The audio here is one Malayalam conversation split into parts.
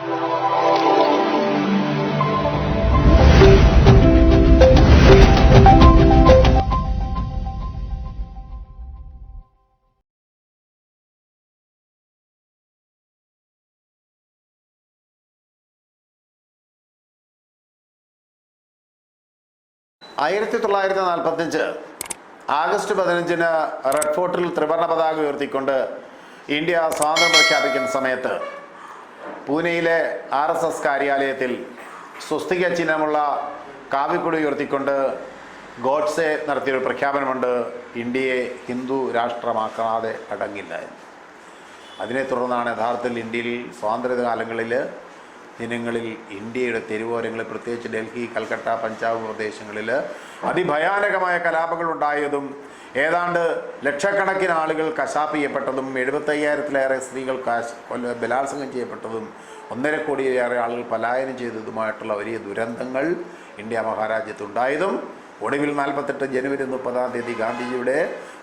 ആയിരത്തി തൊള്ളായിരത്തി നാൽപ്പത്തഞ്ച് ആഗസ്റ്റ് പതിനഞ്ചിന് റെഡ് ഫോർട്ടിൽ ത്രിവർണ പതാക ഉയർത്തിക്കൊണ്ട് ഇന്ത്യ സ്വാതന്ത്ര്യം പ്രഖ്യാപിക്കുന്ന സമയത്ത് പൂനെയിലെ ആർ എസ് എസ് കാര്യാലയത്തിൽ സ്വസ്തിക ചിഹ്നമുള്ള കാവ്യക്കുടി ഉയർത്തിക്കൊണ്ട് ഗോഡ്സെ നടത്തിയൊരു പ്രഖ്യാപനമുണ്ട്. ഇന്ത്യയെ ഹിന്ദു രാഷ്ട്രമാക്കാതെ അടങ്ങില്ല എന്ന്. അതിനെ തുടർന്നാണ് യഥാർത്ഥത്തിൽ ഇന്ത്യയിൽ സ്വാതന്ത്ര്യ കാലങ്ങളിൽ ദിനങ്ങളിൽ ഇന്ത്യയുടെ തെരുവോരങ്ങളിൽ പ്രത്യേകിച്ച് ഡൽഹി കൽക്കട്ട പഞ്ചാബ് പ്രദേശങ്ങളിൽ അതിഭയാനകമായ കലാപങ്ങൾ ഉണ്ടായതും ഏതാണ്ട് ലക്ഷക്കണക്കിന് ആളുകൾ കശാപ്പ് ചെയ്യപ്പെട്ടതും എഴുപത്തയ്യായിരത്തിലേറെ സ്ത്രീകൾ കൊല്ല ബലാത്സംഗം ചെയ്യപ്പെട്ടതും ഒന്നര കോടിയിലേറെ ആളുകൾ പലായനം ചെയ്തതുമായിട്ടുള്ള വലിയ ദുരന്തങ്ങൾ ഇന്ത്യ മഹാരാജ്യത്തുണ്ടായതും ഒടുവിൽ നാൽപ്പത്തെട്ട് ജനുവരി മുപ്പതാം തീയതി ഗാന്ധിജിയുടെ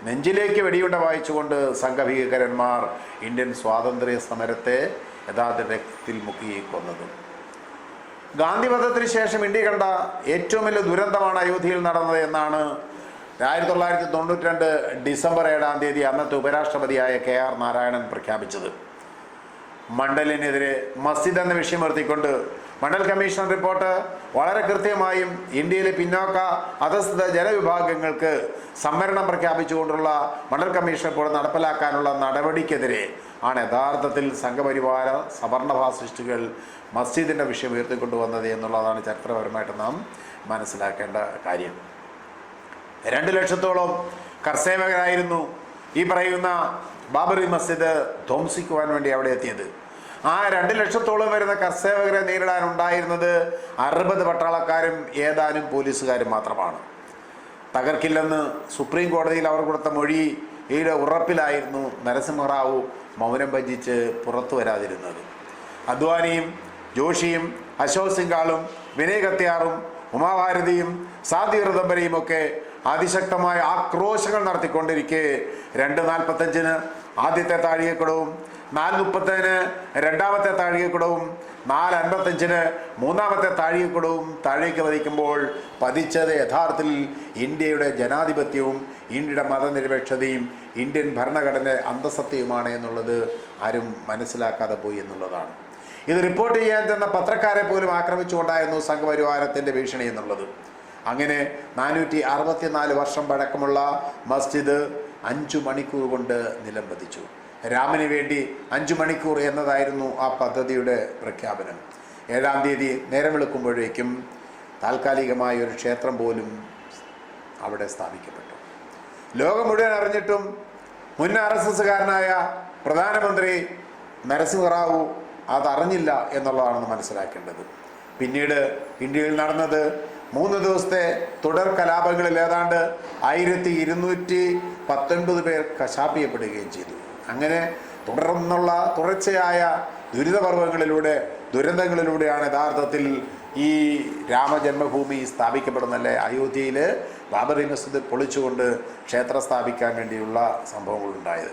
നെഞ്ചിലേക്ക് വെടിയുണ്ട വായിച്ചുകൊണ്ട് സംഘഭീകരന്മാർ ഇന്ത്യൻ സ്വാതന്ത്ര്യ സമരത്തെ യഥാർത്ഥ രക്തത്തിൽ മുക്കി കൊന്നതും ഗാന്ധിവധത്തിന് ശേഷം ഇന്ത്യ കണ്ട ഏറ്റവും വലിയ ദുരന്തമാണ് അയോധ്യയിൽ നടന്നത് എന്നാണ് ആയിരത്തി തൊള്ളായിരത്തി തൊണ്ണൂറ്റി രണ്ട് ഡിസംബർ ഏഴാം തീയതി അന്നത്തെ ഉപരാഷ്ട്രപതിയായ കെ ആർ നാരായണൻ പ്രഖ്യാപിച്ചത്. മണ്ഡലിനെതിരെ മസ്ജിദ് എന്ന വിഷയം മണ്ഡൽ കമ്മീഷൻ റിപ്പോർട്ട് വളരെ കൃത്യമായും ഇന്ത്യയിലെ പിന്നോക്ക അധസ്ഥിത ജനവിഭാഗങ്ങൾക്ക് സംവരണം പ്രഖ്യാപിച്ചുകൊണ്ടുള്ള മണ്ഡൽ കമ്മീഷൻ റിപ്പോർട്ട് നടപ്പിലാക്കാനുള്ള നടപടിക്കെതിരെ ആണ് യഥാർത്ഥത്തിൽ സംഘപരിവാര സവർണ ഫാസിസ്റ്റുകൾ മസ്ജിദിന്റെ വിഷയം ഉയർത്തിക്കൊണ്ടുവന്നത് എന്നുള്ളതാണ് ചരിത്രപരമായിട്ട് നാം മനസ്സിലാക്കേണ്ട കാര്യം. രണ്ട് ലക്ഷത്തോളം കർസേവകരായിരുന്നു ഈ പറയുന്ന ബാബറി മസ്ജിദ് ധ്വംസിക്കുവാൻ വേണ്ടി അവിടെ എത്തിയത്. ആ രണ്ട് ലക്ഷത്തോളം വരുന്ന കർസേവകരെ നേരിടാൻ ഉണ്ടായിരുന്നത് അറുപത് പട്ടാളക്കാരും ഏതാനും പോലീസുകാരും മാത്രമാണ്. തകർക്കില്ലെന്ന് സുപ്രീം കോടതിയിൽ അവർ കൊടുത്ത മൊഴി ഈയുടെ ഉറപ്പിലായിരുന്നു നരസിംഹറാവു മൗനം ഭജിച്ച് പുറത്തു വരാതിരുന്നത്. അദ്വാനിയും ജോഷിയും അശോക് സിംഗാളും വിനയ് കത്തിയാറും ഉമാഭാരതിയും സാധ്യ ഋതംബരയും ഒക്കെ അതിശക്തമായ ആക്രോശങ്ങൾ നടത്തിക്കൊണ്ടിരിക്കെ. രണ്ട് നാൽപ്പത്തഞ്ചിന് ആദ്യത്തെ താഴികക്കുടവും നാല് മുപ്പത്തതിന് രണ്ടാമത്തെ താഴികക്കുടവും നാല് അൻപത്തഞ്ചിന് മൂന്നാമത്തെ താഴികക്കുടവും താഴേക്ക് വധിക്കുമ്പോൾ പതിച്ചത് യഥാർത്ഥത്തിൽ ഇന്ത്യയുടെ ജനാധിപത്യവും ഇന്ത്യയുടെ മതനിരപേക്ഷതയും ഇന്ത്യൻ ഭരണഘടന അന്തസത്തയുമാണ് എന്നുള്ളത് ആരും മനസ്സിലാക്കാതെ പോയി എന്നുള്ളതാണ്. ഇത് റിപ്പോർട്ട് ചെയ്യാൻ തന്ന പത്രക്കാരെ പോലും ആക്രമിച്ചുകൊണ്ടായിരുന്നു സംഘപരിവാരത്തിന്റെ ഭീഷണി എന്നുള്ളത്. അങ്ങനെ നാനൂറ്റി അറുപത്തിനാല് വർഷം പഴക്കമുള്ള മസ്ജിദ് അഞ്ചു മണിക്കൂർ കൊണ്ട് നിലംപതിച്ചു. രാമന് വേണ്ടി അഞ്ചു മണിക്കൂർ എന്നതായിരുന്നു ആ പദ്ധതിയുടെ പ്രഖ്യാപനം. ഏഴാം തീയതി നേരം വെളുക്കുമ്പോഴേക്കും താൽക്കാലികമായ ഒരു ക്ഷേത്രം പോലും അവിടെ സ്ഥാപിക്കപ്പെട്ടു. ലോകം മുഴുവൻ അറിഞ്ഞിട്ടും മുൻ ആർ എസ് എസ്സുകാരനായ പ്രധാനമന്ത്രി നരസിംഹറാവു അതറിഞ്ഞില്ല എന്നുള്ളതാണ് മനസ്സിലാക്കേണ്ടത്. പിന്നീട് ഇന്ത്യയിൽ നടന്നത് മൂന്ന് ദിവസത്തെ തുടർ കലാപങ്ങളിൽ ഏതാണ്ട് ആയിരത്തി ഇരുന്നൂറ്റി പത്തൊൻപത് പേർ കശാപ്പ് ചെയ്യപ്പെടുകയും ചെയ്തു. അങ്ങനെ തുടർന്നുള്ള തുടർച്ചയായ ദുരിതപർവങ്ങളിലൂടെ ദുരന്തങ്ങളിലൂടെയാണ് യഥാർത്ഥത്തിൽ ഈ രാമജന്മഭൂമി സ്ഥാപിക്കപ്പെടുന്നല്ലേ? അയോധ്യയിൽ ബാബറി മസ്ജിദ് പൊളിച്ചുകൊണ്ട് ക്ഷേത്രം സ്ഥാപിക്കാൻ വേണ്ടിയുള്ള സംഭവങ്ങളുണ്ടായത്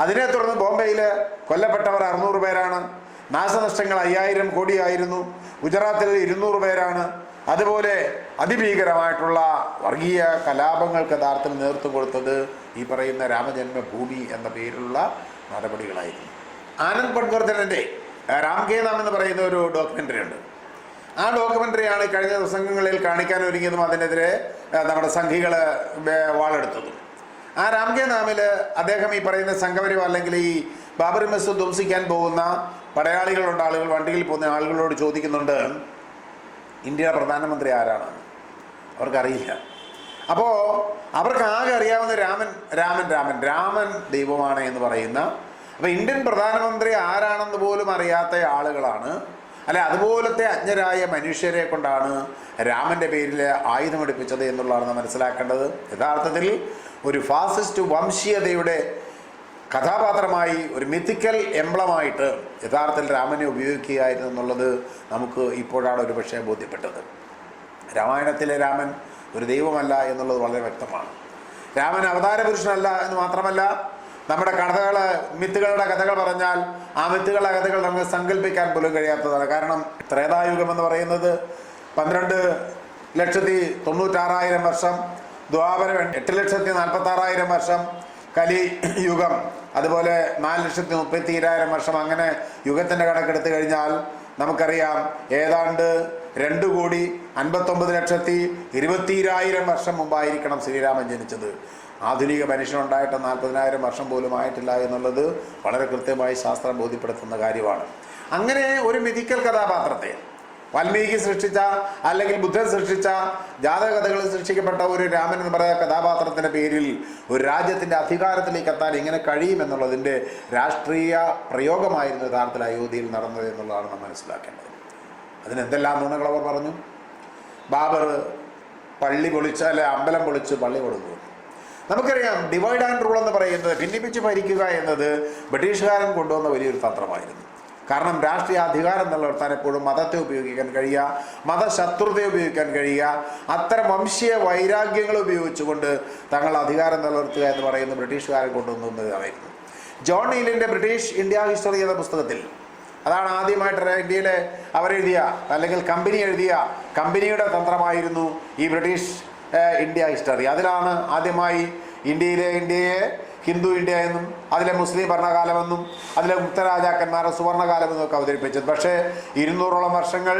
അതിനെ തുടർന്ന് ബോംബെയിൽ കൊല്ലപ്പെട്ടവർ അറുന്നൂറ് പേരാണ്. നാശനഷ്ടങ്ങൾ അയ്യായിരം കോടിയായിരുന്നു. ഗുജറാത്തിൽ ഇരുന്നൂറ് പേരാണ്. അതുപോലെ അതിഭീകരമായിട്ടുള്ള വർഗീയ കലാപങ്ങൾക്ക് യഥാർത്ഥത്തിൽ നേതൃത്വം കൊടുത്തത് ഈ പറയുന്ന രാമജന്മഭൂമി എന്ന പേരിലുള്ള നടപടികളായിരുന്നു. ആനന്ദ് പട്വർദ്ധനന്റെ രാംകേതാം എന്ന് പറയുന്ന ഒരു ഡോക്യുമെന്ററി ഉണ്ട്. ആ ഡോക്യുമെന്ററിയാണ് കഴിഞ്ഞ ദിവസങ്ങളിൽ കാണിക്കാൻ ഒരുങ്ങിയതും അതിനെതിരെ നമ്മുടെ സംഘികൾ വാളെടുത്തതും. ആ രാംകേ നാമിൽ അദ്ദേഹം ഈ പറയുന്ന സംഘപരിവാർ അല്ലെങ്കിൽ ഈ ബാബറി മസ്ജിദ് ധ്വംസിക്കാൻ പോകുന്ന പടയാളികളുണ്ട് ആളുകൾ വണ്ടിയിൽ പോകുന്ന ആളുകളോട് ചോദിക്കുന്നുണ്ട് ഇന്ത്യയുടെ പ്രധാനമന്ത്രി ആരാണ്? അവർക്കറിയില്ല. അപ്പോൾ അവർക്ക് ആകെ അറിയാവുന്ന രാമൻ രാമൻ രാമൻ രാമൻ ദൈവമാണ് എന്ന് പറയുന്ന അപ്പോൾ ഇന്ത്യൻ പ്രധാനമന്ത്രി ആരാണെന്ന് പോലും അറിയാത്ത ആളുകളാണ്. അല്ലെ അതുപോലത്തെ അജ്ഞരായ മനുഷ്യരെ കൊണ്ടാണ് രാമന്റെ പേരിൽ ആയുധമെടുപ്പിച്ചത് എന്നുള്ളതാണ് മനസ്സിലാക്കേണ്ടത്. യഥാർത്ഥത്തിൽ ഒരു ഫാസിസ്റ്റ് വംശീയതയുടെ കഥാപാത്രമായി ഒരു മിത്തിക്കൽ എംബ്ലമായിട്ട് യഥാർത്ഥത്തിൽ രാമനെ ഉപയോഗിക്കുകയായിരുന്നു എന്നുള്ളത് നമുക്ക് ഇപ്പോഴാണ് ഒരു പക്ഷേ ബോധ്യപ്പെട്ടത്. രാമായണത്തിലെ രാമൻ ഒരു ദൈവമല്ല എന്നുള്ളത് വളരെ വ്യക്തമാണ്. രാമൻ അവതാര പുരുഷനല്ല എന്ന് മാത്രമല്ല നമ്മുടെ കഥകൾ മിത്തുകളുടെ കഥകൾ പറഞ്ഞാൽ ആ മിത്തുകളുടെ കഥകൾ നമുക്ക് സങ്കല്പിക്കാൻ പോലും കഴിയാത്തതാണ്. കാരണം ത്രേതായുഗം എന്ന് പറയുന്നത് പന്ത്രണ്ട് ലക്ഷത്തി തൊണ്ണൂറ്റാറായിരം വർഷം ദ്വാപരം എട്ട് ലക്ഷത്തി നാൽപ്പത്തി ആറായിരം വർഷം കലി യുഗം അതുപോലെ നാല് ലക്ഷത്തി മുപ്പത്തി വർഷം അങ്ങനെ യുഗത്തിന്റെ കണക്കെടുത്തു കഴിഞ്ഞാൽ നമുക്കറിയാം ഏതാണ്ട് രണ്ട് കോടി അൻപത്തൊമ്പത് ലക്ഷത്തി ഇരുപത്തിരായിരം വർഷം മുമ്പായിരിക്കണം ശ്രീരാമൻ ജനിച്ചത്. ആധുനിക മനുഷ്യനുണ്ടായിട്ട് നാൽപ്പതിനായിരം വർഷം പോലും ആയിട്ടില്ല എന്നുള്ളത് വളരെ കൃത്യമായി ശാസ്ത്രം ബോധ്യപ്പെടുത്തുന്ന കാര്യമാണ്. അങ്ങനെ ഒരു മിഥിക്കൽ കഥാപാത്രത്തെ വാൽമീകി സൃഷ്ടിച്ച അല്ലെങ്കിൽ ബുദ്ധൻ സൃഷ്ടിച്ച ജാതകഥകളിൽ സൃഷ്ടിക്കപ്പെട്ട ഒരു രാമൻ എന്ന് പറയുന്ന കഥാപാത്രത്തിന്റെ പേരിൽ ഒരു രാജ്യത്തിന്റെ അധികാരത്തിലേക്ക് എത്താൻ എങ്ങനെ കഴിയുമെന്നുള്ളതിന്റെ രാഷ്ട്രീയ പ്രയോഗമായിരുന്നു യഥാർത്ഥത്തിൽ അയോധ്യയിൽ നടന്നത് എന്നുള്ളതാണ് നാം മനസ്സിലാക്കേണ്ടത്. അതിനെന്തെല്ലാം നുണകൾ അവർ പറഞ്ഞു? ബാബർ പള്ളി പൊളിച്ച് അല്ലെ അമ്പലം പൊളിച്ച് പള്ളി കൊടുത്തു. നമുക്കറിയാം ഡിവൈഡ് ആൻഡ് റൂൾ എന്ന് പറയുന്നത് ഭിന്നിപ്പിച്ച് ഭരിക്കുക എന്നത് ബ്രിട്ടീഷുകാരൻ കൊണ്ടുവന്ന വലിയൊരു തന്ത്രമായിരുന്നു. കാരണം രാഷ്ട്രീയ അധികാരം നിലനിർത്താൻ എപ്പോഴും മതത്തെ ഉപയോഗിക്കാൻ കഴിയുക മതശത്രുതയെ ഉപയോഗിക്കാൻ കഴിയുക അത്തരം വംശീയ വൈരാഗ്യങ്ങൾ ഉപയോഗിച്ചുകൊണ്ട് തങ്ങൾ അധികാരം നിലനിർത്തുക എന്ന് പറയുന്ന ബ്രിട്ടീഷുകാരെ കൊണ്ടുവന്നതായിരുന്നു ജോൺ ഈലിന്റെ ബ്രിട്ടീഷ് ഇന്ത്യ ഹിസ്റ്ററി എന്ന പുസ്തകത്തിൽ അതാണ് ആദ്യമായിട്ട് ഇന്ത്യയിലെ അവരെഴുതിയ അല്ലെങ്കിൽ കമ്പനി എഴുതിയ കമ്പനിയുടെ തന്ത്രമായിരുന്നു ഈ ബ്രിട്ടീഷ് ഇന്ത്യ ഹിസ്റ്ററി. അതിലാണ് ആദ്യമായി ഇന്ത്യയിലെ ഇന്ത്യയെ ഹിന്ദു ഇന്ത്യ എന്നും അതിലെ മുസ്ലിം ഭരണകാലമെന്നും അതിലെ ഗുപ്തരാജാക്കന്മാരുടെ സുവർണകാലമെന്നും ഒക്കെ അവതരിപ്പിച്ചത്. പക്ഷേ ഇരുന്നൂറോളം വർഷങ്ങൾ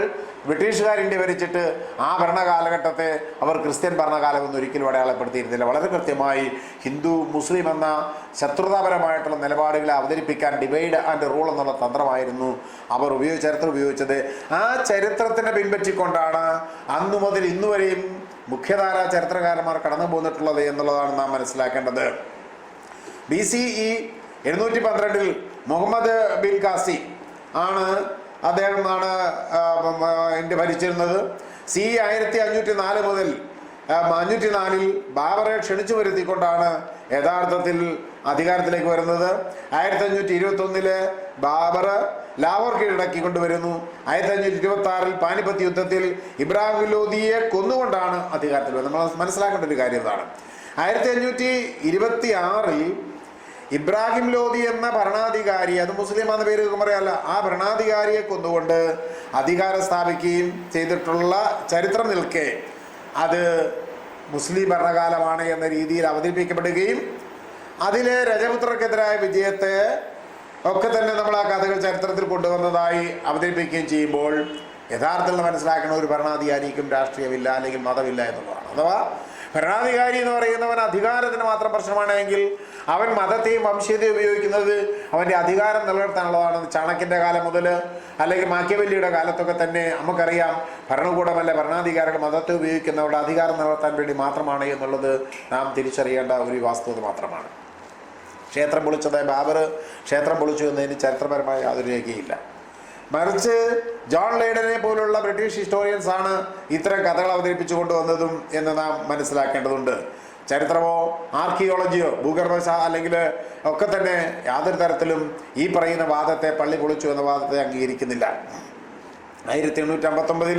ബ്രിട്ടീഷുകാർ ഇന്ത്യ ഭരിച്ചിട്ട് ആ ഭരണകാലഘട്ടത്തെ അവർ ക്രിസ്ത്യൻ ഭരണകാലമെന്ന് ഒരിക്കലും അടയാളപ്പെടുത്തിയിരുന്നില്ല. വളരെ കൃത്യമായി ഹിന്ദു മുസ്ലിം എന്ന ശത്രുതാപരമായിട്ടുള്ള നിലപാടുകളെ അവതരിപ്പിക്കാൻ ഡിവൈഡ് ആൻഡ് റൂൾ എന്നുള്ള തന്ത്രമായിരുന്നു അവർ ഉപയോഗിച്ച ചരിത്രം ഉപയോഗിച്ചത്. ആ ചരിത്രത്തിനെ പിൻപറ്റിക്കൊണ്ടാണ് അന്നു മുതൽ ഇന്നുവരെയും മുഖ്യധാരാ ചരിത്രകാരന്മാർ കടന്നു പോന്നിട്ടുള്ളത് എന്നുള്ളതാണ് നാം മനസ്സിലാക്കേണ്ടത്. ബി സി ഇ എഴുന്നൂറ്റി പന്ത്രണ്ടിൽ മുഹമ്മദ് ബിൻ കാസി ആണ് അദ്ദേഹമാണ് ആണ് എന്റെ ഭരിച്ചിരുന്നത്. സി ആയിരത്തി അഞ്ഞൂറ്റി നാല് മുതൽ അഞ്ഞൂറ്റി നാലിൽ ബാബറെ ക്ഷണിച്ചു വരുത്തിക്കൊണ്ടാണ് യഥാർത്ഥത്തിൽ അധികാരത്തിലേക്ക് വരുന്നത്. ആയിരത്തി അഞ്ഞൂറ്റി ഇരുപത്തി ഒന്നിൽ ബാബർ ലാഹോർ കീഴടക്കി കൊണ്ടുവരുന്നു. ആയിരത്തി അഞ്ഞൂറ്റി ഇരുപത്തി ആറിൽ പാനിപ്പത്ത് യുദ്ധത്തിൽ ഇബ്രാഹിം ലോദിയെ കൊന്നുകൊണ്ടാണ് അധികാരത്തിൽ വരുന്നത്. നമ്മൾ മനസ്സിലാക്കേണ്ട ഒരു കാര്യം ഇതാണ്. ആയിരത്തി അഞ്ഞൂറ്റി ഇരുപത്തി ആറിൽ ഇബ്രാഹിം ലോധി എന്ന ഭരണാധികാരി അത് മുസ്ലിം എന്ന പേര് പറയാല്ല ആ ഭരണാധികാരിയെ കൊന്നുകൊണ്ട് അധികാരം സ്ഥാപിക്കുകയും ചെയ്തിട്ടുള്ള ചരിത്രം നിൽക്കെ. അത് മുസ്ലിം ഭരണകാലമാണ് എന്ന രീതിയിൽ അവതരിപ്പിക്കപ്പെടുകയും അതിലെ രജപുത്രർക്കെതിരായ വിജയത്തെ ഒക്കെ തന്നെ നമ്മൾ ആ കഥകൾ ചരിത്രത്തിൽ കൊണ്ടുവന്നതായി അവതരിപ്പിക്കുകയും ചെയ്യുമ്പോൾ യഥാർത്ഥത്തിൽ മനസ്സിലാക്കുന്ന ഒരു ഭരണാധികാരിക്കും രാഷ്ട്രീയമില്ല അല്ലെങ്കിൽ മതമില്ല എന്നുള്ളതാണ്. അഥവാ ഭരണാധികാരി എന്ന് പറയുന്നവൻ അധികാരത്തിന് മാത്രം പ്രശ്നമാണെങ്കിൽ അവൻ മതത്തെയും വംശീയതയും ഉപയോഗിക്കുന്നത് അവന്റെ അധികാരം നിലനിർത്താനുള്ളതാണ് ചാണക്യന്റെ കാലം മുതൽ അല്ലെങ്കിൽ മാക്യവല്ലിയുടെ കാലത്തൊക്കെ തന്നെ നമുക്കറിയാം ഭരണകൂടമല്ല ഭരണാധികാരികൾ മതത്തെ ഉപയോഗിക്കുന്നവരുടെ അധികാരം നിലനിർത്താൻ വേണ്ടി മാത്രമാണ് എന്നുള്ളത് നാം തിരിച്ചറിയേണ്ട ഒരു വാസ്തുത മാത്രമാണ്. ക്ഷേത്രം പൊളിച്ചത് ബാബർ ക്ഷേത്രം പൊളിച്ചു എന്നതിന് ചരിത്രപരമായ യാതൊരു രേഖയില്ല മറിച്ച് ജോൺ ലൈഡനെ പോലുള്ള ബ്രിട്ടീഷ് ഹിസ്റ്റോറിയൻസ് ആണ് ഇത്തരം കഥകൾ അവതരിപ്പിച്ചു കൊണ്ടുവന്നതും എന്ന് നാം മനസ്സിലാക്കേണ്ടതുണ്ട്. ചരിത്രമോ ആർക്കിയോളജിയോ ഭൂഗർഭശ അല്ലെങ്കിൽ ഒക്കെ തന്നെ യാതൊരു തരത്തിലും ഈ പറയുന്ന വാദത്തെ പള്ളി പൊളിച്ചു എന്ന വാദത്തെ അംഗീകരിക്കുന്നില്ല. ആയിരത്തി എണ്ണൂറ്റി അമ്പത്തൊമ്പതിൽ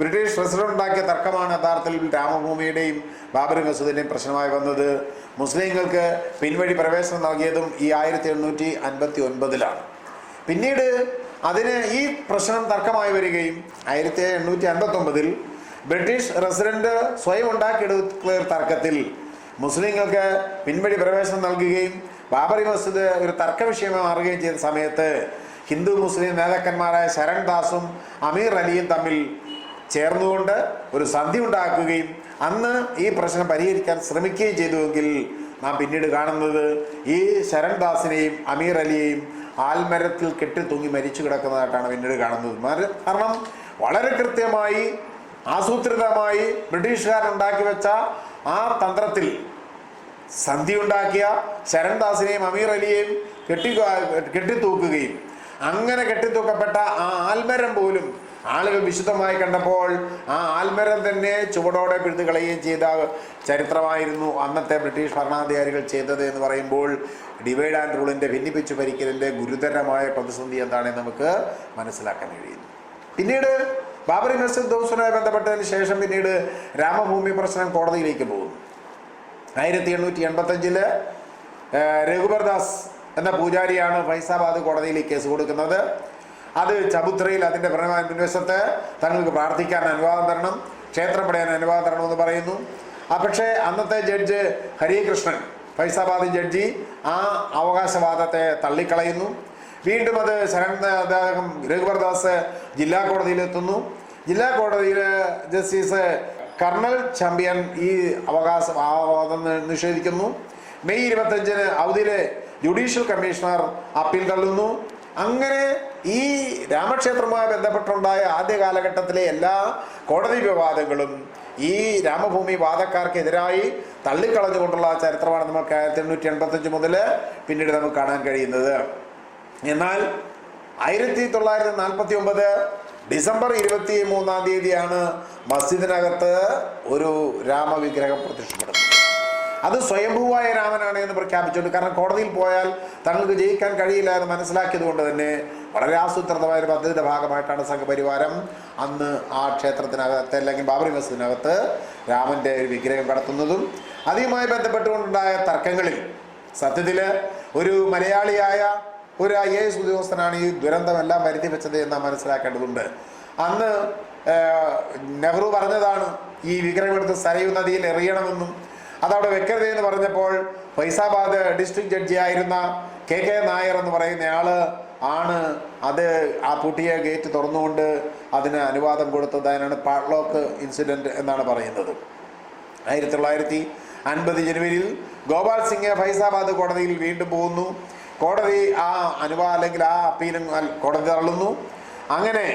ബ്രിട്ടീഷ് പ്രസിഡന്റ് ഉണ്ടാക്കിയ തർക്കമാണ് യഥാർത്ഥത്തിൽ രാമഭൂമിയുടെയും ബാബറി മസൂദിന്റെയും പ്രശ്നമായി വന്നത്. മുസ്ലിങ്ങൾക്ക് പിൻവഴി പ്രവേശനം നൽകിയതും ഈ ആയിരത്തി എണ്ണൂറ്റി അൻപത്തി ഒൻപതിലാണ് പിന്നീട് അതിന് ഈ പ്രശ്നം തർക്കമായി വരികയും ആയിരത്തി എണ്ണൂറ്റി അൻപത്തി ഒമ്പതിൽ ബ്രിട്ടീഷ് റെസിഡന്റ് സ്വയം ഉണ്ടാക്കിയെടുത്ത തർക്കത്തിൽ മുസ്ലിങ്ങൾക്ക് പിൻവഴി പ്രവേശനം നൽകുകയും ബാബറി മസ്ജിദ് ഒരു തർക്ക വിഷയമായി മാറുകയും ചെയ്ത സമയത്ത് ഹിന്ദു മുസ്ലിം നേതാക്കന്മാരായ ശരൺ ദാസും അമീർ അലിയും തമ്മിൽ ചേർന്നുകൊണ്ട് ഒരു സന്ധി ഉണ്ടാക്കുകയും അന്ന് ഈ പ്രശ്നം പരിഹരിക്കാൻ ശ്രമിക്കുകയും ചെയ്തുവെങ്കിൽ നാം പിന്നീട് കാണുന്നത് ഈ ശരൺദാസിനെയും അമീർ അലിയെയും ആൽമരത്തിൽ കെട്ടി തൂങ്ങി മരിച്ചു കിടക്കുന്നതായിട്ടാണ് പിന്നീട് കാണുന്നത്. കാരണം വളരെ കൃത്യമായി ആസൂത്രിതമായി ബ്രിട്ടീഷുകാർ ഉണ്ടാക്കി വെച്ച ആ തന്ത്രത്തിൽ സന്ധി ഉണ്ടാക്കിയ ശരൺദാസിനെയും അമീർ അലിയെയും കെട്ടി കെട്ടിത്തൂക്കുകയും അങ്ങനെ കെട്ടിത്തൂക്കപ്പെട്ട ആ ആൽമരം പോലും ആളുകൾ വിശുദ്ധമായി കണ്ടപ്പോൾ ആ ആൽമരം തന്നെ ചുവടോടെ പിഴുതു കളയുകയും ചെയ്ത ചരിത്രമായിരുന്നു അന്നത്തെ ബ്രിട്ടീഷ് ഭരണാധികാരികൾ ചെയ്തത് എന്ന് പറയുമ്പോൾ ഡിവൈഡ് ആൻഡ് റൂളിന്റെ ഭിന്നിപ്പിച്ചു ഭരിക്കലിന്റെ ഗുരുതരമായ പ്രതിസന്ധി എന്താണെന്ന് നമുക്ക് മനസ്സിലാക്കാൻ കഴിയുന്നു. പിന്നീട് ബാബറി മസ്ജിദ് ദിവസവുമായി ബന്ധപ്പെട്ടതിന് ശേഷം പിന്നീട് രാമഭൂമി പ്രശ്നം കോടതിയിലേക്ക് പോകുന്നു. ആയിരത്തി എണ്ണൂറ്റി എൺപത്തഞ്ചിൽ രഘുബർദാസ് എന്ന പൂജാരിയാണ് ഫൈസാബാദ് കോടതിയിൽ കേസ് കൊടുക്കുന്നത്. അത് ചബുത്രയിൽ അതിന്റെ ഭരണ മുൻവശത്ത് തങ്ങൾക്ക് പ്രാർത്ഥിക്കാൻ അനുവാദം തരണം ക്ഷേത്രം പടയാൻ അനുവാദം തരണമെന്ന് പറയുന്നു. ആ പക്ഷേ അന്നത്തെ ജഡ്ജ് ഹരികൃഷ്ണൻ ഫൈസാബാദ് ജഡ്ജി ആ അവകാശവാദത്തെ തള്ളിക്കളയുന്നു. വീണ്ടും അത് ശരൺ അദ്ദേഹം രഘുവർദാസ് ജില്ലാ കോടതിയിലെത്തുന്നു ജില്ലാ കോടതിയിൽ ജസ്റ്റിസ് കർണൽ ചാമ്പ്യൻ ഈ അവകാശ നിഷേധിക്കുന്നു. മെയ് ഇരുപത്തഞ്ചിന് അവധിയിലെ ജുഡീഷ്യൽ കമ്മീഷണർ അപ്പീൽ തള്ളുന്നു. അങ്ങനെ ഈ രാമക്ഷേത്രവുമായി ബന്ധപ്പെട്ടുണ്ടായ ആദ്യ കാലഘട്ടത്തിലെ എല്ലാ കോടതി വിവാദങ്ങളും ഈ രാമഭൂമി വാദക്കാർക്കെതിരായി തള്ളിക്കളഞ്ഞുകൊണ്ടുള്ള ചരിത്രമാണ് നമുക്ക് ആയിരത്തി എണ്ണൂറ്റി എൺപത്തഞ്ച് മുതൽ പിന്നീട് നമുക്ക് കാണാൻ കഴിയുന്നത്. എന്നാൽ ആയിരത്തി തൊള്ളായിരത്തി നാൽപ്പത്തി ഒമ്പത് ഡിസംബർ ഇരുപത്തി മൂന്നാം തീയതിയാണ് മസ്ജിദിനകത്ത് ഒരു രാമവിഗ്രഹം പ്രത്യക്ഷപ്പെടുന്നത് അത് സ്വയംഭൂവായ രാമനാണ് എന്ന് പ്രഖ്യാപിച്ചുകൊണ്ട്. കാരണം കോടതിയിൽ പോയാൽ തങ്ങൾക്ക് ജയിക്കാൻ കഴിയില്ല എന്ന് മനസ്സിലാക്കിയത് കൊണ്ട് തന്നെ വളരെ ആസൂത്രിതമായ ഒരു പദ്ധതിയുടെ ഭാഗമായിട്ടാണ് സംഘപരിവാരം അന്ന് ആ ക്ഷേത്രത്തിനകത്ത് അല്ലെങ്കിൽ ബാബറി മസ്ജിദിനകത്ത് രാമന്റെ ഒരു വിഗ്രഹം കടത്തുന്നതും അതുമായി ബന്ധപ്പെട്ടുകൊണ്ടുണ്ടായ തർക്കങ്ങളിൽ സത്യത്തിൽ ഒരു മലയാളിയായ ഒരു ഐ എ എസ് ഉദ്യോഗസ്ഥനാണ് ഈ ദുരന്തമെല്ലാം വരുത്തി വെച്ചത് എന്ന് മനസ്സിലാക്കേണ്ടതുണ്ട്. അന്ന് നെഹ്റു പറഞ്ഞതാണ് ഈ വിഗ്രഹം എടുത്ത് സരയു നദിയിൽ എറിയണമെന്നും അതവിടെ വെക്കരുത് എന്ന് പറഞ്ഞപ്പോൾ ഫൈസാബാദ് ഡിസ്ട്രിക്ട് ജഡ്ജി ആയിരുന്ന കെ കെ നായർ എന്ന് പറയുന്ന ആൾ ആണ് അത് ആ പൂട്ടിയ ഗേറ്റ് തുറന്നുകൊണ്ട് അതിന് അനുവാദം കൊടുത്തത്. അതിനാണ് പാട്ലോക്ക് ഇൻസിഡന്റ് എന്നാണ് പറയുന്നത്. ആയിരത്തി തൊള്ളായിരത്തി അൻപത് ജനുവരിയിൽ ഗോപാൽ സിംഗ് ഫൈസാബാദ് കോടതിയിൽ വീണ്ടും പോകുന്നു. കോടതി ആ അനുവാദം അല്ലെങ്കിൽ ആ അപ്പീലും കോടതി തള്ളുന്നു. അങ്ങനെ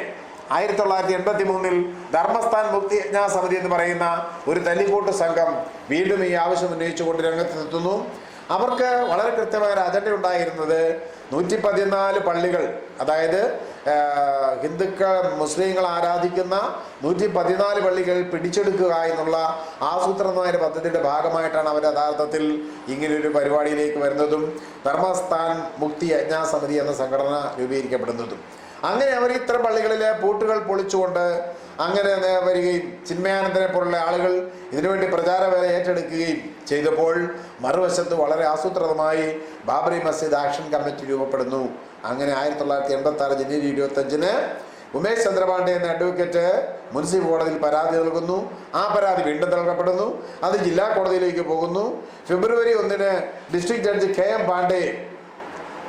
ആയിരത്തി തൊള്ളായിരത്തി എൺപത്തി മൂന്നിൽ ധർമ്മസ്ഥാൻ മുക്തി യജ്ഞാ സമിതി എന്ന് പറയുന്ന ഒരു തല്ലിക്കൂട്ട് സംഘം വീണ്ടും ഈ ആവശ്യം ഉന്നയിച്ചുകൊണ്ട് രംഗത്തെത്തുന്നു. അവർക്ക് വളരെ കൃത്യമായ ഒരു അജണ്ട ഉണ്ടായിരുന്നത് നൂറ്റി പതിനാല് പള്ളികൾ അതായത് ഹിന്ദുക്കൾ മുസ്ലിങ്ങൾ ആരാധിക്കുന്ന നൂറ്റി പതിനാല് പള്ളികൾ പിടിച്ചെടുക്കുക എന്നുള്ള ആസൂത്രണമായ പദ്ധതിയുടെ ഭാഗമായിട്ടാണ് അവർ യഥാർത്ഥത്തിൽ ഇങ്ങനെയൊരു പരിപാടിയിലേക്ക് വരുന്നതും ധർമ്മസ്ഥാൻ മുക്തി യജ്ഞാ സമിതി എന്ന സംഘടന രൂപീകരിക്കപ്പെടുന്നതും. അങ്ങനെ അവർ ഇത്തരം പള്ളികളിലെ പൂട്ടുകൾ പൊളിച്ചുകൊണ്ട് അങ്ങനെ വരികയും ചിന്മയാനന്ദനെ പോലുള്ള ആളുകൾ ഇതിനുവേണ്ടി പ്രചാരവേല ഏറ്റെടുക്കുകയും ചെയ്തപ്പോൾ മറുവശത്ത് വളരെ ആസൂത്രിതമായി ബാബറി മസ്ജിദ് ആക്ഷൻ കമ്മിറ്റി രൂപപ്പെടുന്നു. അങ്ങനെ ആയിരത്തി തൊള്ളായിരത്തി എൺപത്തി ആറ് ജനുവരി ഇരുപത്തി അഞ്ചിന് ഉമേഷ് ചന്ദ്രപാണ്ഡെ എന്ന അഡ്വക്കേറ്റ് മുനിസിപ്പൽ കോടതിയിൽ പരാതി നൽകുന്നു. ആ പരാതി വീണ്ടും നൽകപ്പെടുന്നു. അത് ജില്ലാ കോടതിയിലേക്ക് പോകുന്നു. ഫെബ്രുവരി ഒന്നിന് district judge K M Pandey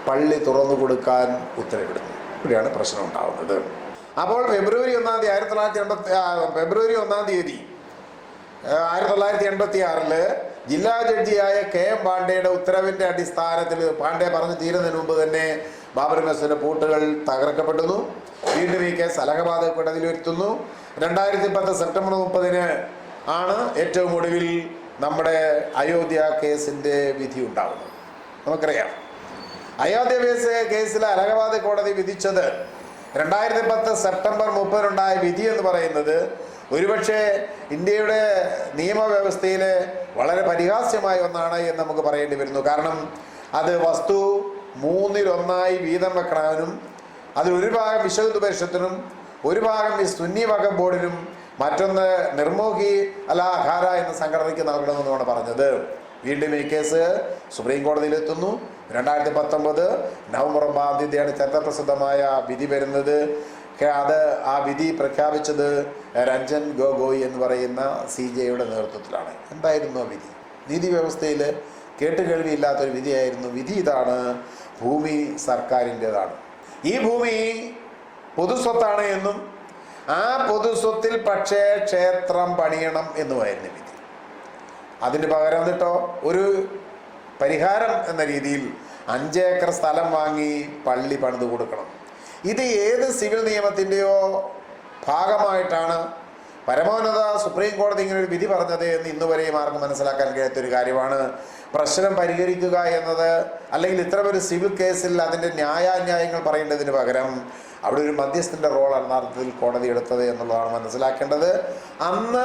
പള്ളി തുറന്നു കൊടുക്കാൻ ഉത്തരവിടുന്നു. ഇവിടെയാണ് പ്രശ്നം ഉണ്ടാകുന്നത് അപ്പോൾ ഫെബ്രുവരി ഒന്നാം തീയതി ആയിരത്തി തൊള്ളായിരത്തി എൺപത്തി ഫെബ്രുവരി ഒന്നാം തീയതി ആയിരത്തി തൊള്ളായിരത്തി എൺപത്തി ആറിൽ ജില്ലാ ജഡ്ജിയായ കെ എം പാണ്ഡെയുടെ ഉത്തരവിന്റെ അടിസ്ഥാനത്തിൽ പാണ്ഡെ പറഞ്ഞു തീരുന്നതിന് മുമ്പ് തന്നെ ബാബറി മസ്ജിദിന്റെ പൂട്ടുകൾ തകർക്കപ്പെടുന്നു. വീണ്ടും ഈ കേസ് അലഹബാദ് കോടതിയിൽ വരുത്തുന്നു രണ്ടായിരത്തി പത്ത് സെപ്റ്റംബർ മുപ്പതിന് ആണ് ഏറ്റവും ഒടുവിൽ നമ്മുടെ അയോധ്യ കേസിന്റെ വിധി ഉണ്ടാകുന്നത് നമുക്കറിയാം. അയോധ്യ കേസ് കേസിൽ അലഹബാദ് കോടതി വിധിച്ചത്. രണ്ടായിരത്തി പത്ത് സെപ്റ്റംബർ മുപ്പതിനുണ്ടായ വിധി എന്ന് പറയുന്നത് ഒരുപക്ഷെ ഇന്ത്യയുടെ നിയമവ്യവസ്ഥയിൽ വളരെ പരിഹാസ്യമായ ഒന്നാണ് എന്ന് നമുക്ക് പറയേണ്ടി വരുന്നു. കാരണം അത് വസ്തു മൂന്നിലൊന്നായി വീതം വെക്കണമെന്നും അതിൽ ഒരു ഭാഗം വിശ്വഹിന്ദു പരിഷത്തിനും ഒരു ഭാഗം ഈ സുന്നി വകം ബോർഡിനും മറ്റൊന്ന് നിർമോഹി അലാഹാര എന്ന സംഘടനയ്ക്ക് നൽകണമെന്നുമാണ് പറഞ്ഞത്. വീണ്ടും ഈ കേസ് സുപ്രീം കോടതിയിലെത്തുന്നു രണ്ടായിരത്തി പത്തൊമ്പത് നവംബർ ഒമ്പതാം തീയതിയാണ് ചരിത്രപ്രസിദ്ധമായ വിധി വരുന്നത്. അത് ആ വിധി പ്രഖ്യാപിച്ചത് രഞ്ജൻ ഗൊഗോയ് എന്ന് പറയുന്ന സി ജെയുടെ നേതൃത്വത്തിലാണ്. എന്തായിരുന്നു ആ വിധി? നീതി വ്യവസ്ഥയിൽ കേട്ടുകേൾവിയില്ലാത്തൊരു വിധിയായിരുന്നു. വിധി ഇതാണ് ഭൂമി സർക്കാരിന്റേതാണ്. ഈ ഭൂമി പൊതുസ്വത്താണ് എന്നും ആ പൊതുസ്വത്തിൽ പക്ഷേ ക്ഷേത്രം പണിയണം എന്നുമായിരുന്നു വിധി. അതിന് പകരം എന്നിട്ടോ ഒരു പരിഹാരം എന്ന രീതിയിൽ അഞ്ചേക്കർ സ്ഥലം വാങ്ങി പള്ളി പണിത് കൊടുക്കണം. ഇത് ഏത് സിവിൽ നിയമത്തിന്റെയോ ഭാഗമായിട്ടാണ് പരമോന്നത സുപ്രീം കോടതി ഇങ്ങനെ ഒരു വിധി പറഞ്ഞത് എന്ന് ഇന്ന് വരെയും ആർക്കും മനസ്സിലാക്കാൻ കഴിയാത്തൊരു കാര്യമാണ്. പ്രശ്നം പരിഹരിക്കുക എന്നത് അല്ലെങ്കിൽ ഇത്തരമൊരു സിവിൽ കേസിൽ അതിന്റെ ന്യായാന്യായങ്ങൾ പറയേണ്ടതിന് പകരം അവിടെ ഒരു മധ്യസ്ഥന്റെ റോളാണ് അർത്ഥത്തിൽ കോടതി എടുത്തത് എന്നുള്ളതാണ് മനസ്സിലാക്കേണ്ടത്. അന്ന്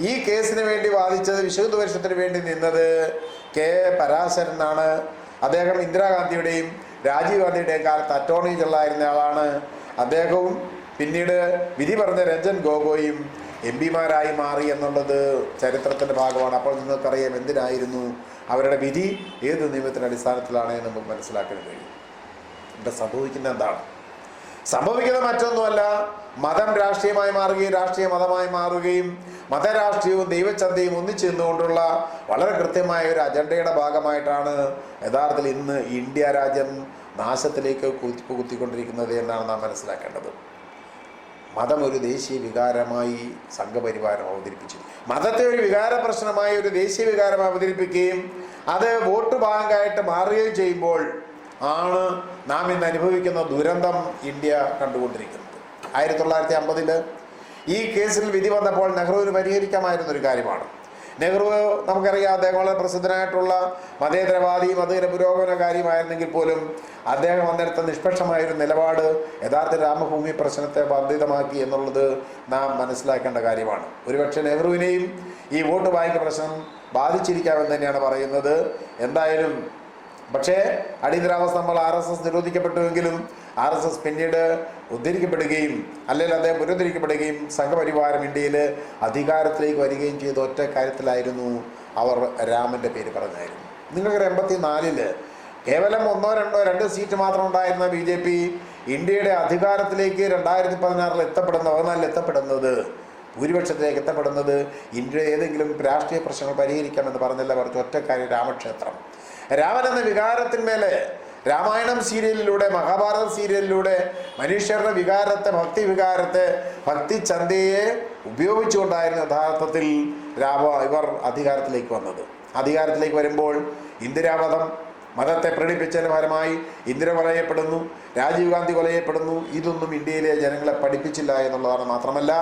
ഈ കേസിന് വേണ്ടി വാദിച്ചത് വിശുദ്ധ വർഷത്തിന് വേണ്ടി നിന്നത് കെ പരാശരൻ എന്നാണ്. അദ്ദേഹം ഇന്ദിരാഗാന്ധിയുടെയും രാജീവ് ഗാന്ധിയുടെയും കാലത്ത് അറ്റോർണി ജനറലായിരുന്ന ആളാണ്. അദ്ദേഹവും പിന്നീട് വിധി പറഞ്ഞ രഞ്ജൻ ഗോഗോയും എം പിമാരായി മാറി എന്നുള്ളത് ചരിത്രത്തിന്റെ ഭാഗമാണ്. അപ്പോൾ നിങ്ങൾക്കറിയാം എന്തിനായിരുന്നു അവരുടെ വിധി ഏത് നിയമത്തിന്റെ അടിസ്ഥാനത്തിലാണ് നമുക്ക് മനസ്സിലാക്കാൻ കഴിയും. ഇവിടെ സംഭവിക്കുന്ന എന്താണ്? സംഭവിക്കുന്നത് മറ്റൊന്നുമല്ല മതം രാഷ്ട്രീയമായി മാറുകയും രാഷ്ട്രീയ മതമായി മാറുകയും മതരാഷ്ട്രീയവും ദൈവചന്തയും ഒന്നിച്ചു നിന്നുകൊണ്ടുള്ള വളരെ കൃത്യമായ ഒരു അജണ്ടയുടെ ഭാഗമായിട്ടാണ് യഥാർത്ഥത്തിൽ ഇന്ന് ഇന്ത്യ രാജ്യം നാശത്തിലേക്ക് കുത്തിക്കൊണ്ടിരിക്കുന്നത് എന്നാണ് നാം മനസ്സിലാക്കേണ്ടത്. മതം ഒരു ദേശീയ വികാരമായി സംഘപരിവാരം അവതരിപ്പിച്ചു മതത്തെ ഒരു വികാര പ്രശ്നമായി ഒരു ദേശീയ വികാരം അവതരിപ്പിക്കുകയും അത് വോട്ട് ബാങ്കായിട്ട് മാറുകയും ചെയ്യുമ്പോൾ ആണ് നാം ഇന്ന് അനുഭവിക്കുന്ന ദുരന്തം ഇന്ത്യ കണ്ടുകൊണ്ടിരിക്കുന്നത്. ആയിരത്തി തൊള്ളായിരത്തി അമ്പതിൽ ഈ കേസിൽ വിധി വന്നപ്പോൾ നെഹ്റുവിന് പരിഹരിക്കാമായിരുന്ന ഒരു കാര്യമാണ്. നെഹ്റു നമുക്കറിയാം അദ്ദേഹം വളരെ പ്രസിദ്ധനായിട്ടുള്ള മതേതരവാദി മതേതര പുരോഗമനകാരിയുമായിരുന്നെങ്കിൽ പോലും അദ്ദേഹം അന്നെടുത്ത നിഷ്പക്ഷമായൊരു നിലപാട് യഥാർത്ഥ രാമഭൂമി പ്രശ്നത്തെ ബാധിതമാക്കി എന്നുള്ളത് നാം മനസ്സിലാക്കേണ്ട കാര്യമാണ്. ഒരുപക്ഷെ നെഹ്റുവിനെയും ഈ വോട്ട് ബാങ്ക് പ്രശ്നം ബാധിച്ചിരിക്കാമെന്ന് തന്നെയാണ് പറയുന്നത്. എന്തായാലും പക്ഷേ അടിയന്തരാവസ്ഥ നമ്മൾ ആർ എസ് എസ് നിരോധിക്കപ്പെട്ടുവെങ്കിലും ആർ എസ് എസ് പിന്നീട് ഉദ്ധരിക്കപ്പെടുകയും അല്ലെങ്കിൽ അദ്ദേഹം പുനരുദ്ധരിക്കപ്പെടുകയും സംഘപരിവാരം ഇന്ത്യയിൽ അധികാരത്തിലേക്ക് വരികയും ചെയ്ത ഒറ്റ കാര്യത്തിലായിരുന്നു അവർ രാമന്റെ പേര് പറഞ്ഞായിരുന്നു നിങ്ങൾക്ക് എൺപത്തി നാലിൽ കേവലം ഒന്നോ രണ്ടോ രണ്ട് സീറ്റ് മാത്രം ഉണ്ടായിരുന്ന ബി ജെ പി ഇന്ത്യയുടെ അധികാരത്തിലേക്ക് രണ്ടായിരത്തി പതിനാറിൽ എത്തപ്പെടുന്ന പതിനാലിൽ എത്തപ്പെടുന്നത് ഭൂരിപക്ഷത്തിലേക്ക് എത്തപ്പെടുന്നത് ഇന്ത്യയുടെ ഏതെങ്കിലും രാഷ്ട്രീയ പ്രശ്നങ്ങൾ പരിഹരിക്കാമെന്ന് പറഞ്ഞല്ല അവർക്ക് ഒറ്റക്കാരി രാമക്ഷേത്രം. രാമൻ എന്ന വികാരത്തിന്മേലെ രാമായണം സീരിയലിലൂടെ മഹാഭാരത സീരിയലിലൂടെ മനുഷ്യരുടെ വികാരത്തെ ഭക്തി വികാരത്തെ ഭക്തി ചന്തയെ ഉപയോഗിച്ചുകൊണ്ടായിരുന്നു യഥാർത്ഥത്തിൽ രാമ ഇവർ അധികാരത്തിലേക്ക് വന്നത്. അധികാരത്തിലേക്ക് വരുമ്പോൾ ഇന്ദിരാവധം മതത്തെ പ്രകടിപ്പിച്ചതിന് ഫലമായി ഇന്ദിര കൊലയപ്പെടുന്നു രാജീവ് ഗാന്ധി കൊലയപ്പെടുന്നു. ഇതൊന്നും ഇന്ത്യയിലെ ജനങ്ങളെ പഠിപ്പിച്ചില്ല എന്നുള്ളതാണ് മാത്രമല്ല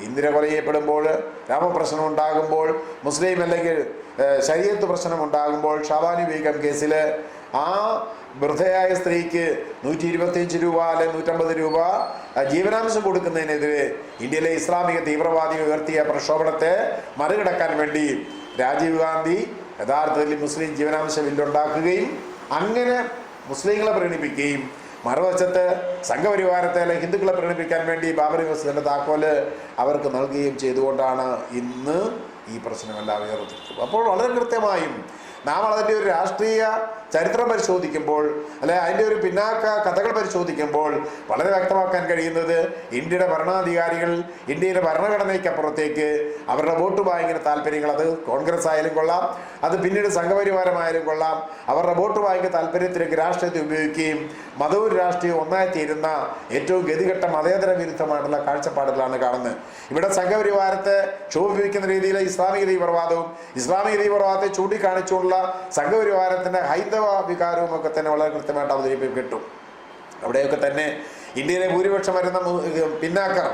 ഇന്ദിര കൊലയപ്പെടുമ്പോൾ രാമപ്രശ്നം ഉണ്ടാകുമ്പോൾ മുസ്ലിം അല്ലെങ്കിൽ ശരീരത്ത് പ്രശ്നം ഉണ്ടാകുമ്പോൾ ഷാബാനി ബീഗം കേസിൽ ആ വൃദ്ധയായ സ്ത്രീക്ക് നൂറ്റി ഇരുപത്തിയഞ്ച് രൂപ അല്ലെ നൂറ്റമ്പത് രൂപ ജീവനാംശം കൊടുക്കുന്നതിനെതിരെ ഇന്ത്യയിലെ ഇസ്ലാമിക തീവ്രവാദികൾ ഉയർത്തിയ പ്രക്ഷോഭണത്തെ മറികടക്കാൻ വേണ്ടി രാജീവ് ഗാന്ധി യഥാർത്ഥത്തിൽ മുസ്ലിം ജീവനാംശ ബില്ലുണ്ടാക്കുകയും അങ്ങനെ മുസ്ലിങ്ങളെ പ്രീണിപ്പിക്കുകയും മറുവശത്ത് സംഘപരിവാരത്തെ ഹിന്ദുക്കളെ പ്രകടിപ്പിക്കാൻ വേണ്ടി ബാബറി മസ്ജിദിന്റെ താക്കോൽ അവർക്ക് നൽകുകയും ചെയ്തുകൊണ്ടാണ് ഇന്ന് ഈ പ്രശ്നമെല്ലാം ഉയർത്തിയിട്ടുള്ളത് അപ്പോൾ വളരെ കൃത്യമായും നാം അതിന്റെ ഒരു രാഷ്ട്രീയ ചരിത്രം പരിശോധിക്കുമ്പോൾ അല്ലെ അതിന്റെ ഒരു പിന്നാക്ക കഥകൾ പരിശോധിക്കുമ്പോൾ വളരെ വ്യക്തമാക്കാൻ കഴിയുന്നത് ഇന്ത്യയുടെ ഭരണാധികാരികൾ ഇന്ത്യയുടെ ഭരണഘടനയ്ക്കപ്പുറത്തേക്ക് അവരുടെ വോട്ട് ബാങ്കിന് താല്പര്യങ്ങൾ അത് കോൺഗ്രസ് ആയാലും കൊള്ളാം അത് പിന്നീട് സംഘപരിവാരമായാലും കൊള്ളാം അവരുടെ വോട്ട് ബാങ്ക് താല്പര്യത്തിലേക്ക് രാഷ്ട്രീയത്തെ ഉപയോഗിക്കുകയും മതവും രാഷ്ട്രീയവും ഒന്നായി തീരുന്ന ഏറ്റവും ഗതികെട്ട മതേതര വിരുദ്ധമായിട്ടുള്ള കാഴ്ചപ്പാടുകളാണ് കാണുന്നത്. ഇവിടെ സംഘപരിവാരത്തെ ക്ഷോഭിപ്പിക്കുന്ന രീതിയിൽ ഇസ്ലാമിക തീവ്രവാദവും ഇസ്ലാമിക തീവ്രവാദത്തെ ചൂണ്ടിക്കാണിച്ചുകൊണ്ടുള്ള സംഘപരിവാരത്തിന്റെ ഹൈന്ദവ വികാരവും ഒക്കെ തന്നെ വളരെ കൃത്യമായിട്ട് അവതരിപ്പിക്കപ്പെട്ടു അവിടെയൊക്കെ തന്നെ ഇന്ത്യയിലെ ഭൂരിപക്ഷം വരുന്ന പിന്നാക്കർ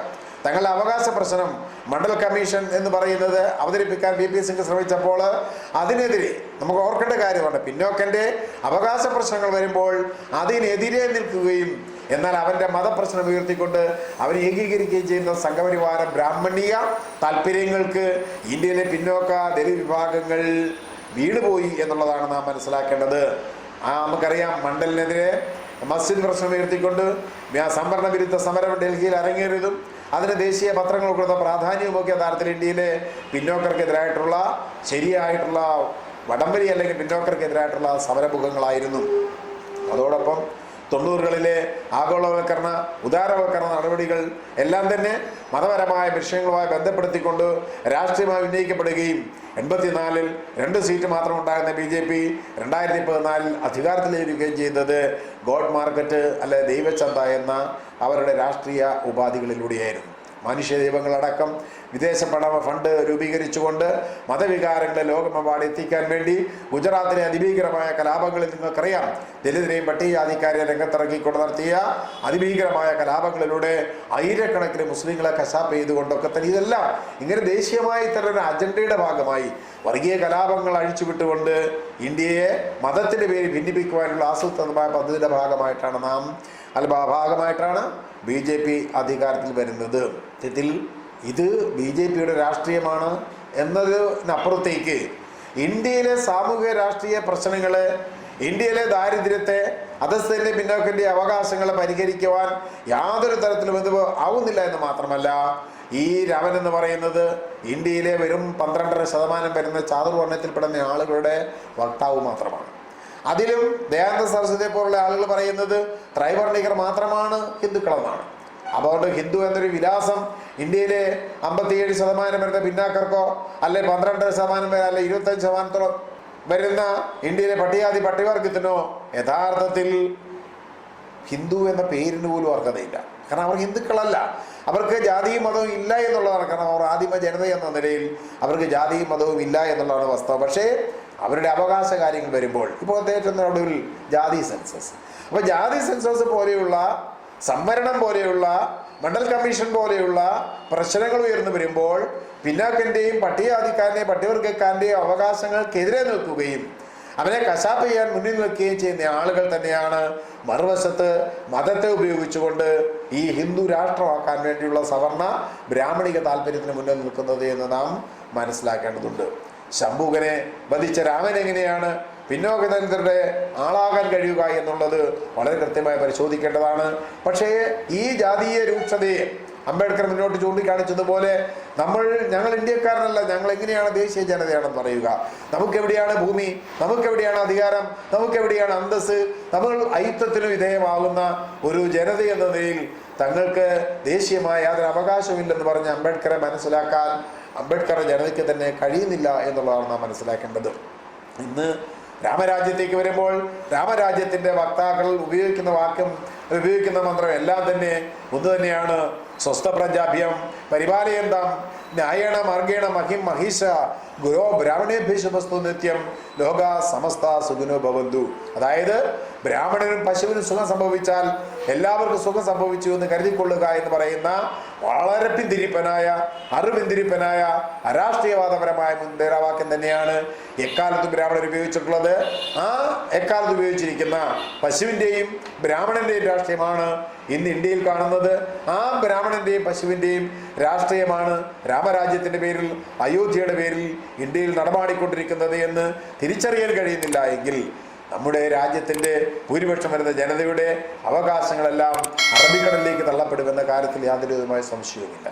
തങ്ങളുടെ അവകാശ പ്രശ്നം മണ്ഡൽ കമ്മീഷൻ എന്ന് പറയുന്നത് അവതരിപ്പിക്കാൻ ബി പി സിംഗ് ശ്രമിച്ചപ്പോൾ അതിനെതിരെ നമുക്ക് ഓർക്കേണ്ട കാര്യമാണ് പിന്നോക്കന്റെ അവകാശ പ്രശ്നങ്ങൾ വരുമ്പോൾ അതിനെതിരെ നിൽക്കുകയും എന്നാൽ അവന്റെ മതപ്രശ്നം ഉയർത്തിക്കൊണ്ട് അവർ ഏകീകരിക്കുകയും ചെയ്യുന്ന സംഘപരിവാര ബ്രാഹ്മണീയ താല്പര്യങ്ങൾക്ക് ഇന്ത്യയിലെ പിന്നോക്ക ദലിത് വിഭാഗങ്ങൾ വീണുപോയി എന്നുള്ളതാണ് നാം മനസ്സിലാക്കേണ്ടത്. ആ നമുക്കറിയാം മണ്ഡലിനെതിരെ മസ്ജിദ് പ്രശ്നം ഉയർത്തിക്കൊണ്ട് സംവരണ വിരുദ്ധ സമരം ഡൽഹിയിൽ അരങ്ങേറിയതും അതിന് ദേശീയ പത്രങ്ങൾ കൊടുത്ത പ്രാധാന്യവുമൊക്കെ യഥാർത്ഥത്തിൽ ഇന്ത്യയിലെ പിന്നോക്കർക്കെതിരായിട്ടുള്ള ശരിയായിട്ടുള്ള വടംവലി അല്ലെങ്കിൽ പിന്നോക്കർക്കെതിരായിട്ടുള്ള സമരമുഖങ്ങളായിരുന്നു. അതോടൊപ്പം തൊണ്ണൂറുകളിലെ ആഗോളവൽക്കരണ ഉദാരവൽക്കരണ നടപടികൾ എല്ലാം തന്നെ മതപരമായ വിഷയങ്ങളുമായി ബന്ധപ്പെടുത്തിക്കൊണ്ട് രാഷ്ട്രീയമായി ഉന്നയിക്കപ്പെടുകയും എൺപത്തിനാലിൽ രണ്ട് സീറ്റ് മാത്രം ഉണ്ടാകുന്ന ബി ജെ പി രണ്ടായിരത്തി പതിനാലിൽ അധികാരത്തിലേക്കുകയും ചെയ്തത് ഗോഡ് മാർക്കറ്റ് അല്ലെ ദൈവചന്ത എന്ന അവരുടെ രാഷ്ട്രീയ ഉപാധികളിലൂടെയായിരുന്നു. മനുഷ്യ ദൈവങ്ങളടക്കം വിദേശ പണ ഫണ്ട് രൂപീകരിച്ചുകൊണ്ട് മതവികാരങ്ങളെ ലോകമെമ്പാട് എത്തിക്കാൻ വേണ്ടി ഗുജറാത്തിലെ അതിഭീകരമായ കലാപങ്ങളിൽ നിങ്ങൾക്കറിയാം. ദലിതരെയും പട്ടികജാതിക്കാരെ രംഗത്തിറക്കിക്കൊണ്ട് നടത്തിയ അതിഭീകരമായ കലാപങ്ങളിലൂടെ ആയിരക്കണക്കിന് മുസ്ലിങ്ങളെ കശാപ്പ് ചെയ്തുകൊണ്ടൊക്കെ തന്നെ ഇതെല്ലാം ഇങ്ങനെ ദേശീയമായി ഒരു അജണ്ടയുടെ ഭാഗമായി വർഗീയ കലാപങ്ങൾ അഴിച്ചുവിട്ടുകൊണ്ട് ഇന്ത്യയെ മതത്തിന്റെ പേരിൽ ഭിന്നിപ്പിക്കുവാനുള്ള ആസൂത്രിതമായ പദ്ധതിയുടെ ഭാഗമായിട്ടാണ് നാം അല്ല ഭാഗമായിട്ടാണ് ബി ജെ പി അധികാരത്തിൽ വരുന്നത്. സത്യത്തിൽ ഇത് ബി ജെ പിയുടെ രാഷ്ട്രീയമാണ് എന്നതിനപ്പുറത്തേക്ക് ഇന്ത്യയിലെ സാമൂഹിക രാഷ്ട്രീയ പ്രശ്നങ്ങളെ ഇന്ത്യയിലെ ദാരിദ്ര്യത്തെ അധസ്ഥന്റെ പിന്നോക്കിന്റെ അവകാശങ്ങളെ പരിഹരിക്കുവാൻ യാതൊരു തരത്തിലും ഇത് ആവുന്നില്ല എന്ന് മാത്രമല്ല ഈ രാമൻ എന്ന് പറയുന്നത് ഇന്ത്യയിലെ വെറും പന്ത്രണ്ടര ശതമാനം വരുന്ന ചാതുർവർണത്തിൽപ്പെടുന്ന ആളുകളുടെ വക്താവ് മാത്രമാണ്. അതിലും ദയാനന്ദ സരസ്വതിയെ പോലുള്ള ആളുകൾ പറയുന്നത് ത്രൈവർണികർ മാത്രമാണ് ഹിന്ദുക്കളെന്നാണ് അതുകൊണ്ട് ഹിന്ദു എന്നൊരു വിലാസം ഇന്ത്യയിലെ അമ്പത്തിയേഴ് ശതമാനം വരുന്ന പിന്നാക്കർക്കോ അല്ലെ പന്ത്രണ്ട് ശതമാനം വരെ അല്ലെ ഇരുപത്തഞ്ച് ശതമാനത്തോളം വരുന്ന ഇന്ത്യയിലെ പട്ടികാതി പട്ടികവർഗത്തിനോ യഥാർത്ഥത്തിൽ ഹിന്ദു എന്ന പേരിന് പോലും അർഹതയില്ല. കാരണം അവർ ഹിന്ദുക്കളല്ല. അവർക്ക് ജാതിയും മതവും ഇല്ല എന്നുള്ളതാണ്. കാരണം അവർ ആദിമ ജനത എന്ന നിലയിൽ അവർക്ക് ജാതിയും മതവും ഇല്ല എന്നുള്ളതാണ് വസ്തുത. പക്ഷേ അവരുടെ അവകാശ കാര്യങ്ങൾ വരുമ്പോൾ ഇപ്പോൾ അദ്ദേഹത്തിന്റെ ഒടുവിൽ ജാതി സെൻസസ്. അപ്പോൾ ജാതി സെൻസസ് പോലെയുള്ള സംവരണം പോലെയുള്ള മണ്ഡൽ കമ്മീഷൻ പോലെയുള്ള പ്രശ്നങ്ങൾ ഉയർന്നു വരുമ്പോൾ പിന്നാക്കന്റെയും പട്ടികജാതിക്കാരന്റെയും പട്ടികവർഗക്കാരന്റെയും അവകാശങ്ങൾക്കെതിരെ നിൽക്കുകയും അവനെ കശാപ്പ് ചെയ്യാൻ മുന്നിൽ നിൽക്കുകയും ചെയ്യുന്ന ആളുകൾ തന്നെയാണ് മറുവശത്ത് മതത്തെ ഉപയോഗിച്ചുകൊണ്ട് ഈ ഹിന്ദു രാഷ്ട്രമാക്കാൻ വേണ്ടിയുള്ള സവർണ ബ്രാഹ്മണിക താല്പര്യത്തിന് മുന്നിൽ നിൽക്കുന്നത് എന്ന് നാം മനസ്സിലാക്കേണ്ടതുണ്ട്. ശംഭുകനെ വധിച്ച രാമൻ എങ്ങനെയാണ് പിന്നോകതന്ത്രരുടെ ആളാകാൻ കഴിയുക എന്നുള്ളത് വളരെ കൃത്യമായി പരിശോധിക്കേണ്ടതാണ്. പക്ഷേ ഈ ജാതീയ രൂക്ഷതയെ അംബേദ്കർ മുന്നോട്ട് ചൂണ്ടിക്കാണിച്ചതുപോലെ നമ്മൾ ഞങ്ങൾ ഇന്ത്യക്കാരനല്ല ഞങ്ങൾ എങ്ങനെയാണ് ദേശീയ ജനതയാണെന്ന് പറയുക. നമുക്കെവിടെയാണ് ഭൂമി? നമുക്കെവിടെയാണ് അധികാരം? നമുക്കെവിടെയാണ് അന്തസ് നമ്മൾ ഐത്തത്തിനു വിധേയമാകുന്ന ഒരു ജനത എന്ന നിലയിൽ തങ്ങൾക്ക് ദേശീയമായ യാതൊരു അവകാശമില്ലെന്ന് പറഞ്ഞ് അംബേദ്കറെ മനസ്സിലാക്കാൻ അംബേദ്കറെ ജനതയ്ക്ക് തന്നെ കഴിയുന്നില്ല എന്നുള്ളതാണ് നാം മനസ്സിലാക്കേണ്ടത്. ഇന്ന് രാമരാജ്യത്തേക്ക് വരുമ്പോൾ രാമരാജ്യത്തിന്റെ വക്താക്കൾ ഉപയോഗിക്കുന്ന വാക്യം ഉപയോഗിക്കുന്ന മന്ത്രം എല്ലാം തന്നെ ഒന്ന് തന്നെയാണ്. സ്വസ്ഥ പ്രജാഭ്യം പരിപാലയന്താം ന്യായേണ മാർഗേണ മഹിം മഹിഷ ഗുരോ ബ്രാഹ്മണേഭ്യശുഭസ്തു നിത്യം ലോക സമസ്ത സുഖനോ ഭവന്തു. അതായത് ബ്രാഹ്മണനും പശുവിനും സുഖം സംഭവിച്ചാൽ എല്ലാവർക്കും സുഖം സംഭവിച്ചു എന്ന് കരുതിക്കൊള്ളുക എന്ന് പറയുന്ന വളരെ പിന്തിരിപ്പനായ അറിവിന്തിരിപ്പനായ അരാഷ്ട്രീയവാദപരമായ മുൻതേരാവാക്യം തന്നെയാണ് എക്കാലത്തും ബ്രാഹ്മണർ ഉപയോഗിച്ചിട്ടുള്ളത്. ആ എക്കാലത്ത് ഉപയോഗിച്ചിരിക്കുന്ന പശുവിന്റെയും ബ്രാഹ്മണന്റെയും രാഷ്ട്രീയമാണ് ഇന്ന് ഇന്ത്യയിൽ കാണുന്നത് ആ ബ്രാഹ്മണന്റെയും പശുവിന്റെയും രാഷ്ട്രീയമാണ് രാമരാജ്യത്തിന്റെ പേരിൽ അയോധ്യയുടെ പേരിൽ ഇന്ത്യയിൽ നടമാടിക്കൊണ്ടിരിക്കുന്നത് എന്ന് തിരിച്ചറിയാൻ കഴിയുന്നില്ല എങ്കിൽ നമ്മുടെ രാജ്യത്തിന്റെ ഭൂരിപക്ഷം വരുന്ന ജനതയുടെ അവകാശങ്ങളെല്ലാം അറബിക്കടലിലേക്ക് തള്ളപ്പെടുമെന്ന കാര്യത്തിൽ യാതൊരു വിധമായ സംശയവുമില്ല.